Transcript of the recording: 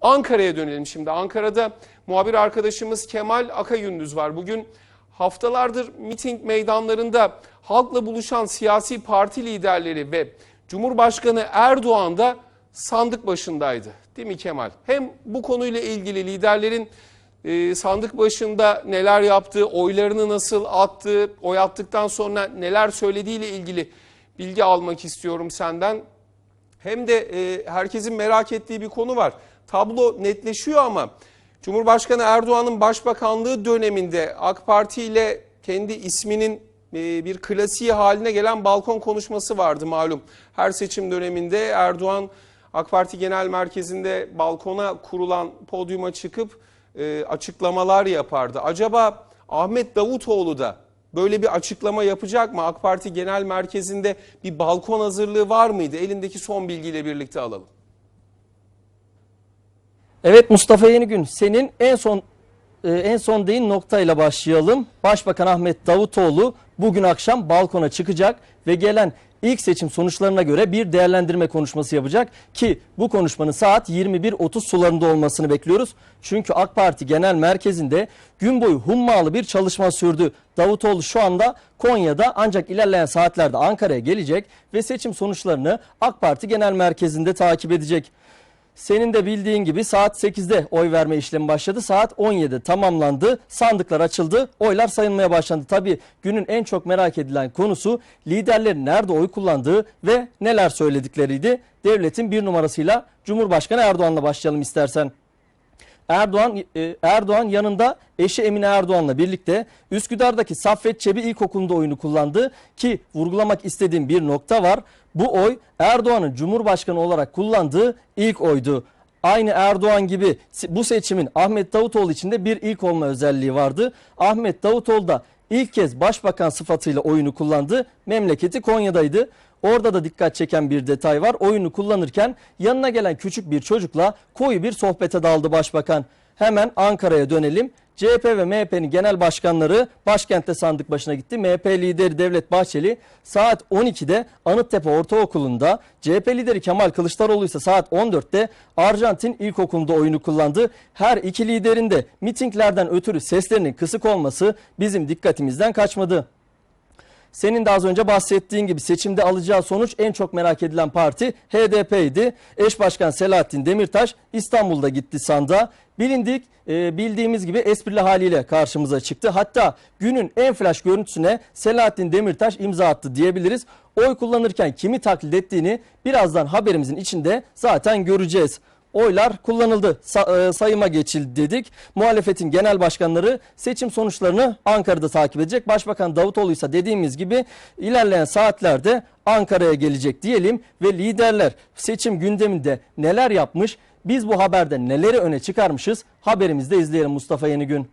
Ankara'ya dönelim şimdi. Ankara'da muhabir arkadaşımız Kemal Akagündüz var. Bugün haftalardır miting meydanlarında halkla buluşan siyasi parti liderleri ve Cumhurbaşkanı Erdoğan da sandık başındaydı. Değil mi Kemal? Hem bu konuyla ilgili liderlerin e, sandık başında neler yaptığı, oylarını nasıl attığı, oy attıktan sonra neler söylediğiyle ilgili bilgi almak istiyorum senden. Hem de e, herkesin merak ettiği bir konu var. Tablo netleşiyor ama Cumhurbaşkanı Erdoğan'ın başbakanlığı döneminde AK Parti ile kendi isminin e, bir klasiği haline gelen balkon konuşması vardı malum. Her seçim döneminde Erdoğan AK Parti Genel Merkezi'nde balkona kurulan podyuma çıkıp e, açıklamalar yapardı. Acaba Ahmet Davutoğlu da böyle bir açıklama yapacak mı? AK Parti Genel Merkezi'nde bir balkon hazırlığı var mıydı? Elindeki son bilgiyle birlikte alalım. Evet Mustafa Yenigün senin en son e, en son değin noktayla başlayalım. Başbakan Ahmet Davutoğlu bugün akşam balkona çıkacak ve gelen ilk seçim sonuçlarına göre bir değerlendirme konuşması yapacak ki bu konuşmanın saat 21.30 sularında olmasını bekliyoruz. Çünkü AK Parti Genel Merkezi'nde gün boyu hummalı bir çalışma sürdü. Davutoğlu şu anda Konya'da ancak ilerleyen saatlerde Ankara'ya gelecek ve seçim sonuçlarını AK Parti Genel Merkezi'nde takip edecek. Senin de bildiğin gibi saat 8'de oy verme işlemi başladı. Saat 17'de tamamlandı. Sandıklar açıldı. Oylar sayılmaya başlandı. Tabii günün en çok merak edilen konusu liderlerin nerede oy kullandığı ve neler söyledikleriydi. Devletin bir numarasıyla Cumhurbaşkanı Erdoğan'la başlayalım istersen. Erdoğan e, Erdoğan yanında eşi Emine Erdoğan'la birlikte Üsküdar'daki Saffet Çebi İlkokulu'nda oyunu kullandı ki vurgulamak istediğim bir nokta var. Bu oy Erdoğan'ın Cumhurbaşkanı olarak kullandığı ilk oydu. Aynı Erdoğan gibi bu seçimin Ahmet Davutoğlu için de bir ilk olma özelliği vardı. Ahmet Davutoğlu da ilk kez başbakan sıfatıyla oyunu kullandı. Memleketi Konya'daydı. Orada da dikkat çeken bir detay var. Oyunu kullanırken yanına gelen küçük bir çocukla koyu bir sohbete daldı başbakan. Hemen Ankara'ya dönelim. CHP ve MHP'nin genel başkanları başkentte sandık başına gitti. MHP lideri Devlet Bahçeli saat 12'de Anıttepe Ortaokulu'nda, CHP lideri Kemal Kılıçdaroğlu ise saat 14'te Arjantin İlkokulu'nda oyunu kullandı. Her iki liderin de mitinglerden ötürü seslerinin kısık olması bizim dikkatimizden kaçmadı. Senin de az önce bahsettiğin gibi seçimde alacağı sonuç en çok merak edilen parti HDP'ydi. Eş Başkan Selahattin Demirtaş İstanbul'da gitti sandığa. Bilindik, e, bildiğimiz gibi esprili haliyle karşımıza çıktı. Hatta günün en flash görüntüsüne Selahattin Demirtaş imza attı diyebiliriz. Oy kullanırken kimi taklit ettiğini birazdan haberimizin içinde zaten göreceğiz oylar kullanıldı. E, sayıma geçildi dedik. Muhalefetin genel başkanları seçim sonuçlarını Ankara'da takip edecek. Başbakan Davutoğlu ise dediğimiz gibi ilerleyen saatlerde Ankara'ya gelecek diyelim ve liderler seçim gündeminde neler yapmış biz bu haberde neleri öne çıkarmışız haberimizde izleyelim Mustafa Yenigün.